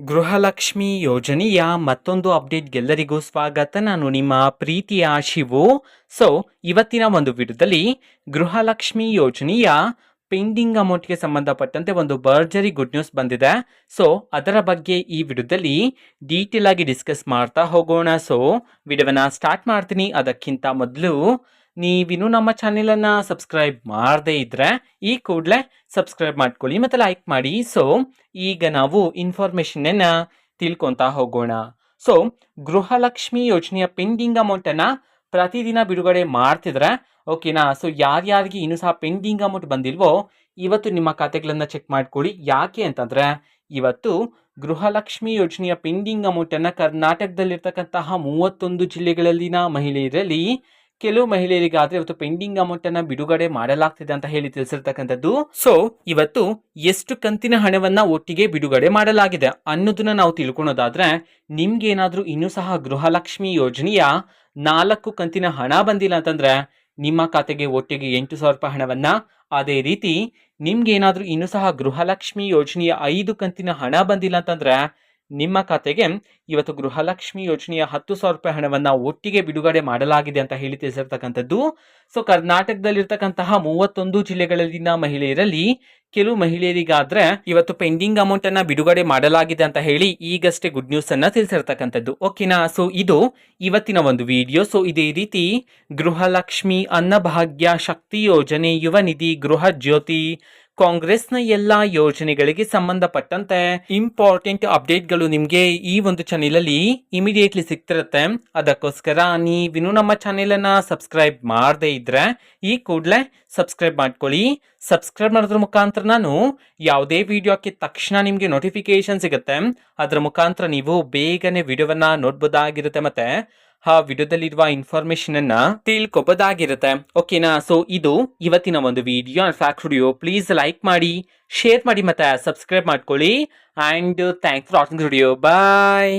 ಗೃಹಲಕ್ಷ್ಮಿ ಯೋಜನೆಯ ಮತ್ತೊಂದು ಅಪ್ಡೇಟ್ಗೆಲ್ಲರಿಗೂ ಸ್ವಾಗತ. ನಾನು ನಿಮ್ಮ ಪ್ರೀತಿಯ ಶಿವು. ಸೊ ಇವತ್ತಿನ ಒಂದು ವಿಡಿಯೋದಲ್ಲಿ ಗೃಹಲಕ್ಷ್ಮಿ ಯೋಜನೆಯ ಪೆಂಡಿಂಗ್ ಅಮೌಂಟ್ಗೆ ಸಂಬಂಧಪಟ್ಟಂತೆ ಒಂದು ಬರ್ಜರಿ ಗುಡ್ ನ್ಯೂಸ್ ಬಂದಿದೆ. ಸೊ ಅದರ ಬಗ್ಗೆ ಈ ವಿಡಿಯೋದಲ್ಲಿ ಡೀಟೇಲ್ ಆಗಿ ಡಿಸ್ಕಸ್ ಮಾಡ್ತಾ ಹೋಗೋಣ. ಸೊ ವಿಡಿಯೋವನ್ನ ಸ್ಟಾರ್ಟ್ ಮಾಡ್ತೀನಿ. ಅದಕ್ಕಿಂತ ಮೊದಲು ನೀವಿನ್ನೂ ನಮ್ಮ ಚಾನೆಲನ್ನು ಸಬ್ಸ್ಕ್ರೈಬ್ ಮಾಡದೇ ಇದ್ದರೆ ಈ ಕೂಡಲೇ ಸಬ್ಸ್ಕ್ರೈಬ್ ಮಾಡ್ಕೊಳ್ಳಿ ಮತ್ತು ಲೈಕ್ ಮಾಡಿ. ಸೊ ಈಗ ನಾವು ಇನ್ಫಾರ್ಮೇಷನನ್ನು ತಿಳ್ಕೊತಾ ಹೋಗೋಣ. ಸೊ ಗೃಹಲಕ್ಷ್ಮಿ ಯೋಜನೆಯ ಪೆಂಡಿಂಗ್ ಅಮೌಂಟನ್ನು ಪ್ರತಿದಿನ ಬಿಡುಗಡೆ ಮಾಡ್ತಿದ್ರೆ ಓಕೆನಾ ಸೊ ಯಾರ್ಯಾರಿಗೆ ಇನ್ನೂ ಸಹ ಪೆಂಡಿಂಗ್ ಅಮೌಂಟ್ ಬಂದಿಲ್ವೋ, ಇವತ್ತು ನಿಮ್ಮ ಖಾತೆಗಳನ್ನು ಚೆಕ್ ಮಾಡ್ಕೊಳ್ಳಿ. ಯಾಕೆ ಅಂತಂದರೆ, ಇವತ್ತು ಗೃಹಲಕ್ಷ್ಮಿ ಯೋಜನೆಯ ಪೆಂಡಿಂಗ್ ಅಮೌಂಟನ್ನು ಕರ್ನಾಟಕದಲ್ಲಿರ್ತಕ್ಕಂತಹ ಮೂವತ್ತೊಂದು ಜಿಲ್ಲೆಗಳಲ್ಲಿನ ಮಹಿಳೆಯರಲ್ಲಿ ಕೆಲವು ಮಹಿಳೆಯರಿಗಾದ್ರೆ ಇವತ್ತು ಪೆಂಡಿಂಗ್ ಅಮೌಂಟ್ ಅನ್ನ ಬಿಡುಗಡೆ ಮಾಡಲಾಗ್ತಿದೆ ಅಂತ ಹೇಳಿ ತಿಳಿಸಿರ್ತಕ್ಕಂಥದ್ದು. ಸೊ ಇವತ್ತು ಎಷ್ಟು ಕಂತಿನ ಹಣವನ್ನ ಒಟ್ಟಿಗೆ ಬಿಡುಗಡೆ ಮಾಡಲಾಗಿದೆ ಅನ್ನೋದನ್ನ ನಾವು ತಿಳ್ಕೊಳೋದಾದ್ರೆ ನಿಮ್ಗೆ ಏನಾದ್ರೂ ಇನ್ನೂ ಸಹ ಗೃಹಲಕ್ಷ್ಮಿ ಯೋಜನೆಯ ನಾಲ್ಕು ಕಂತಿನ ಹಣ ಬಂದಿಲ್ಲ ಅಂತಂದ್ರೆ, ನಿಮ್ಮ ಖಾತೆಗೆ ಒಟ್ಟಿಗೆ ಎಂಟು ಸಾವಿರ ರೂಪಾಯಿ ಹಣವನ್ನ ಅದೇ ರೀತಿ ನಿಮ್ಗೆ ಏನಾದ್ರೂ ಇನ್ನೂ ಸಹ ಗೃಹಲಕ್ಷ್ಮಿ ಯೋಜನೆಯ ಐದು ಕಂತಿನ ಹಣ ಬಂದಿಲ್ಲ ಅಂತಂದ್ರೆ ನಿಮ್ಮ ಖಾತೆಗೆ ಇವತ್ತು ಗೃಹಲಕ್ಷ್ಮಿ ಯೋಜನೆಯ ಹತ್ತು ಸಾವಿರ ರೂಪಾಯಿ ಹಣವನ್ನು ಒಟ್ಟಿಗೆ ಬಿಡುಗಡೆ ಮಾಡಲಾಗಿದೆ ಅಂತ ಹೇಳಿ ತಿಳಿಸಿರ್ತಕ್ಕಂಥದ್ದು. ಸೊ ಕರ್ನಾಟಕದಲ್ಲಿರ್ತಕ್ಕಂತಹ ಮೂವತ್ತೊಂದು ಜಿಲ್ಲೆಗಳಲ್ಲಿನ ಮಹಿಳೆಯರಲ್ಲಿ ಕೆಲವು ಮಹಿಳೆಯರಿಗಾದ್ರೆ ಇವತ್ತು ಪೆಂಡಿಂಗ್ ಅಮೌಂಟ್ ಅನ್ನ ಬಿಡುಗಡೆ ಮಾಡಲಾಗಿದೆ ಅಂತ ಹೇಳಿ ಈಗಷ್ಟೇ ಗುಡ್ ನ್ಯೂಸ್ ಅನ್ನ ತಿಳಿಸಿರ್ತಕ್ಕಂಥದ್ದು. ಓಕೆನಾ ಸೊ ಇದು ಇವತ್ತಿನ ಒಂದು ವಿಡಿಯೋ ಸೊ ಇದೇ ರೀತಿ ಗೃಹಲಕ್ಷ್ಮಿ ಅನ್ನಭಾಗ್ಯ ಶಕ್ತಿ ಯೋಜನೆ ಯುವ ನಿಧಿ ಗೃಹ ಜ್ಯೋತಿ ಕಾಂಗ್ರೆಸ್ನ ಎಲ್ಲಾ ಯೋಜನೆಗಳಿಗೆ ಸಂಬಂಧಪಟ್ಟಂತೆ ಇಂಪಾರ್ಟೆಂಟ್ ಅಪ್ಡೇಟ್ಗಳು ನಿಮಗೆ ಈ ಒಂದು ಚಾನೆಲಲ್ಲಿ ಇಮಿಡಿಯೇಟ್ಲಿ ಸಿಗ್ತಿರುತ್ತೆ. ಅದಕ್ಕೋಸ್ಕರ ನೀವಿನ್ನು ನಮ್ಮ ಚಾನೆಲನ್ನು ಸಬ್ಸ್ಕ್ರೈಬ್ ಮಾಡದೇ ಇದ್ರೆ ಈ ಕೂಡಲೇ ಸಬ್ಸ್ಕ್ರೈಬ್ ಮಾಡ್ಕೊಳ್ಳಿ. ಸಬ್ಸ್ಕ್ರೈಬ್ ಮಾಡೋದ್ರ ಮುಖಾಂತರ ನಾನು ಯಾವುದೇ ವಿಡಿಯೋ ತಕ್ಷಣ ನಿಮಗೆ ನೋಟಿಫಿಕೇಶನ್ ಸಿಗುತ್ತೆ. ಅದರ ಮುಖಾಂತರ ನೀವು ಬೇಗನೆ ವಿಡಿಯೋವನ್ನ ನೋಡ್ಬೋದಾಗಿರುತ್ತೆ ಮತ್ತೆ ಆ ವಿಡಿಯೋದಲ್ಲಿರುವ ಇನ್ಫಾರ್ಮೇಶನ್ ಅನ್ನ ತಿಳ್ಕೊಬೋದಾಗಿರುತ್ತೆ. ಓಕೆನಾ ಸೊ ಇದು ಇವತ್ತಿನ ಒಂದು video fact video please like ಮಾಡಿ ಶೇರ್ ಮಾಡಿ ಮತ್ತೆ ಸಬ್ಸ್ಕ್ರೈಬ್ ಮಾಡ್ಕೊಳ್ಳಿ. And thanks for watching video bye